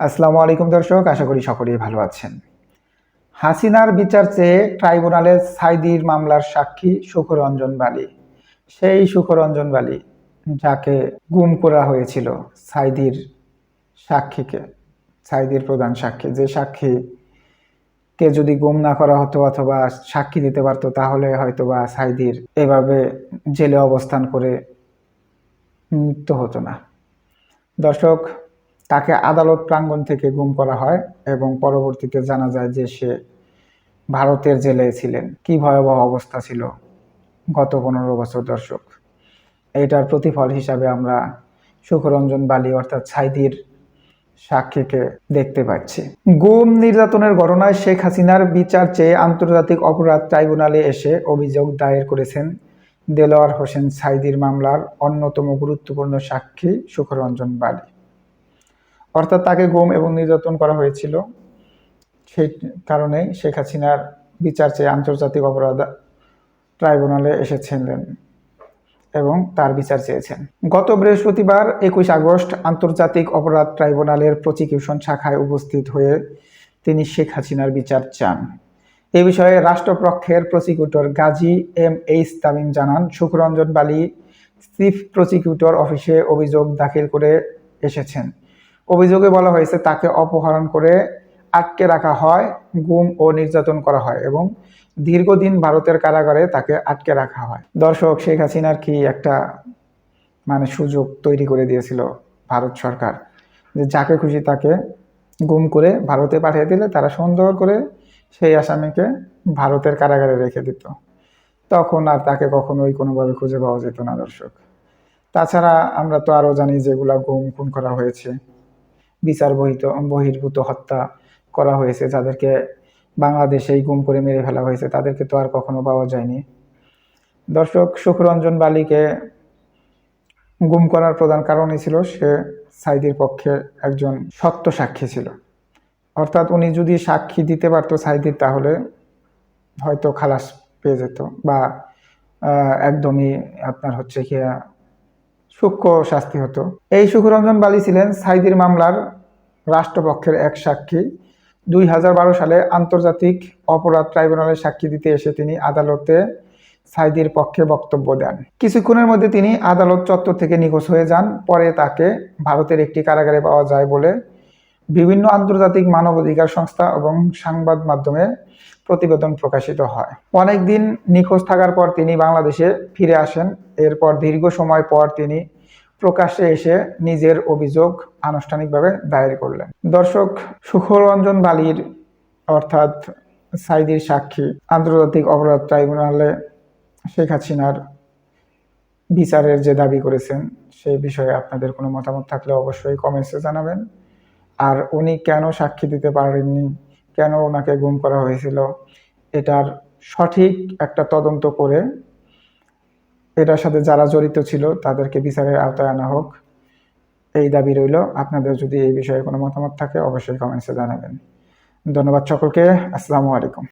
আসসালামু আলাইকুম দর্শক, আশা করি সকলেই ভালো আছেন। হাসিনার বিচার চেয়ে ট্রাইব্যুনালে সাইদির মামলার সাক্ষী সুখরঞ্জন বালি। সেই সুখরঞ্জন বালি যাকে গুম করা হয়েছিল সাইদির সাক্ষীকে, সাইদির প্রধান সাক্ষী। যে সাক্ষী কে যদি গুম না করা হতো অথবা সাক্ষী দিতে পারতো, তাহলে হয়তোবা সাইদির এভাবে জেলে অবস্থান করে মৃত্যু হতো না। দর্শক তাকে আদালত প্রাঙ্গণ থেকে গুম করা হয় এবং পরবর্তীতে জানা যায় যে সে ভারতের জেলে ছিলেন। কি ভয়াবহ অবস্থা ছিল গত পনেরো বছর দর্শক। এইটার প্রতিফল হিসাবে আমরা সুখরঞ্জন বালি অর্থাৎ সাইদির সাক্ষীকে দেখতে পাচ্ছি। গুম নির্যাতনের ঘটনায় শেখ হাসিনার বিচার চেয়ে আন্তর্জাতিক অপরাধ ট্রাইব্যুনালে এসে অভিযোগ দায়ের করেছেন দেলোয়ার হোসেন সাইদির মামলার অন্যতম গুরুত্বপূর্ণ সাক্ষী সুখরঞ্জন বালি। অর্থাৎ তাকে গুম এবং নির্যাতন করা হয়েছিল। সেই কারণে শেখ হাসিনার বিচার চেয়ে আন্তর্জাতিক অপরাধ ট্রাইব্যুনালে এসেছিলেন এবং তার বিচার চেয়েছেন। গত বৃহস্পতিবার একুশ আগস্ট আন্তর্জাতিক অপরাধ ট্রাইব্যুনালের প্রসিকিউশন শাখায় উপস্থিত হয়ে তিনি শেখ হাসিনার বিচার চান। এ বিষয়ে রাষ্ট্রপক্ষের prosecutor Gazi M H Tamim জানান সুখরঞ্জন বালি, চিফ প্রসিকিউটর অফিসে অভিযোগ দাখিল করে এসেছেন। অভিযোগে বলা হয়েছে, তাকে অপহরণ করে আটকে রাখা হয়, গুম ও নির্যাতন করা হয় এবং দীর্ঘদিন ভারতের কারাগারে তাকে আটকে রাখা হয়। দর্শক, শেখ হাসিনার কি একটা মানে সুযোগ তৈরি করে দিয়েছিল ভারত সরকার? যে যাকে খুশি তাকে গুম করে ভারতে পাঠিয়ে দিলে তারা সুন্দর করে সেই আসামিকে ভারতের কারাগারে রেখে দিত। তখন আর তাকে কখনোই কোনোভাবে খুঁজে পাওয়া যেত না দর্শক। তাছাড়া আমরা তো আরও জানি যেগুলা গুম খুন করা হয়েছে। বিচার বহিত বহির্ভূত হত্যা করা হয়েছে, যাদেরকে বাংলাদেশেই গুম করে মেরে ফেলা হয়েছে, তাদেরকে তো আর কখনো পাওয়া যায়নি। দর্শক, সুখরঞ্জন বালিকে গুম করার প্রধান কারণই ছিল সে সাইদির পক্ষে একজন সত্য সাক্ষী ছিল। অর্থাৎ উনি যদি সাক্ষী দিতে পারতো সাইদির তাহলে হয়তো খালাস পেয়ে যেত বা একদমই আপনার হচ্ছে কি সূক্ষ্ম শাস্তি হতো। এই সুখরঞ্জন বালি ছিলেন সাইদির মামলার রাষ্ট্রপক্ষের এক সাক্ষী। দুই হাজার বারো সালে আন্তর্জাতিক অপরাধ ট্রাইব্যুনালে সাক্ষী দিতে এসে তিনি আদালতে সাইদির পক্ষে বক্তব্য দেন। কিছুক্ষণের মধ্যে তিনি আদালত চত্বর থেকে নিখোঁজ হয়ে যান। পরে তাকে ভারতের একটি কারাগারে পাওয়া যায় বলে বিভিন্ন আন্তর্জাতিক মানবাধিকার সংস্থা এবং সংবাদ মাধ্যমে প্রতিবেদন প্রকাশিত হয়। অনেকদিন নিখোঁজ থাকার পর তিনি বাংলাদেশে ফিরে আসেন। এরপর দীর্ঘ সময় পর তিনি প্রকাশ্যে এসে নিজের অভিযোগ আনুষ্ঠানিকভাবে দায়ের করলেন। দর্শক, সুখরঞ্জন বালির অর্থাৎ সাইদির সাক্ষী, আন্তর্জাতিক অপরাধ ট্রাইব্যুনালে শেখ হাসিনার বিচারের যে দাবি করেছেন সেই বিষয়ে আপনাদের কোনো মতামত থাকলে অবশ্যই কমেন্টসে জানাবেন। আর উনি কেন সাক্ষী দিতে পারেননি? কেন ওনাকে গুম করা হয়েছিল? এটার সঠিক একটা তদন্ত করে এটার সাথে যারা জড়িত ছিল তাদেরকে বিচারের আওতায় আনা হোক। এই দাবি রইল। আপনাদের যদি এই বিষয়ে কোনো মতামত থাকে, অবশ্যই কমেন্টসে জানাবেন। ধন্যবাদ সকলকে। আসসালামু আলাইকুম।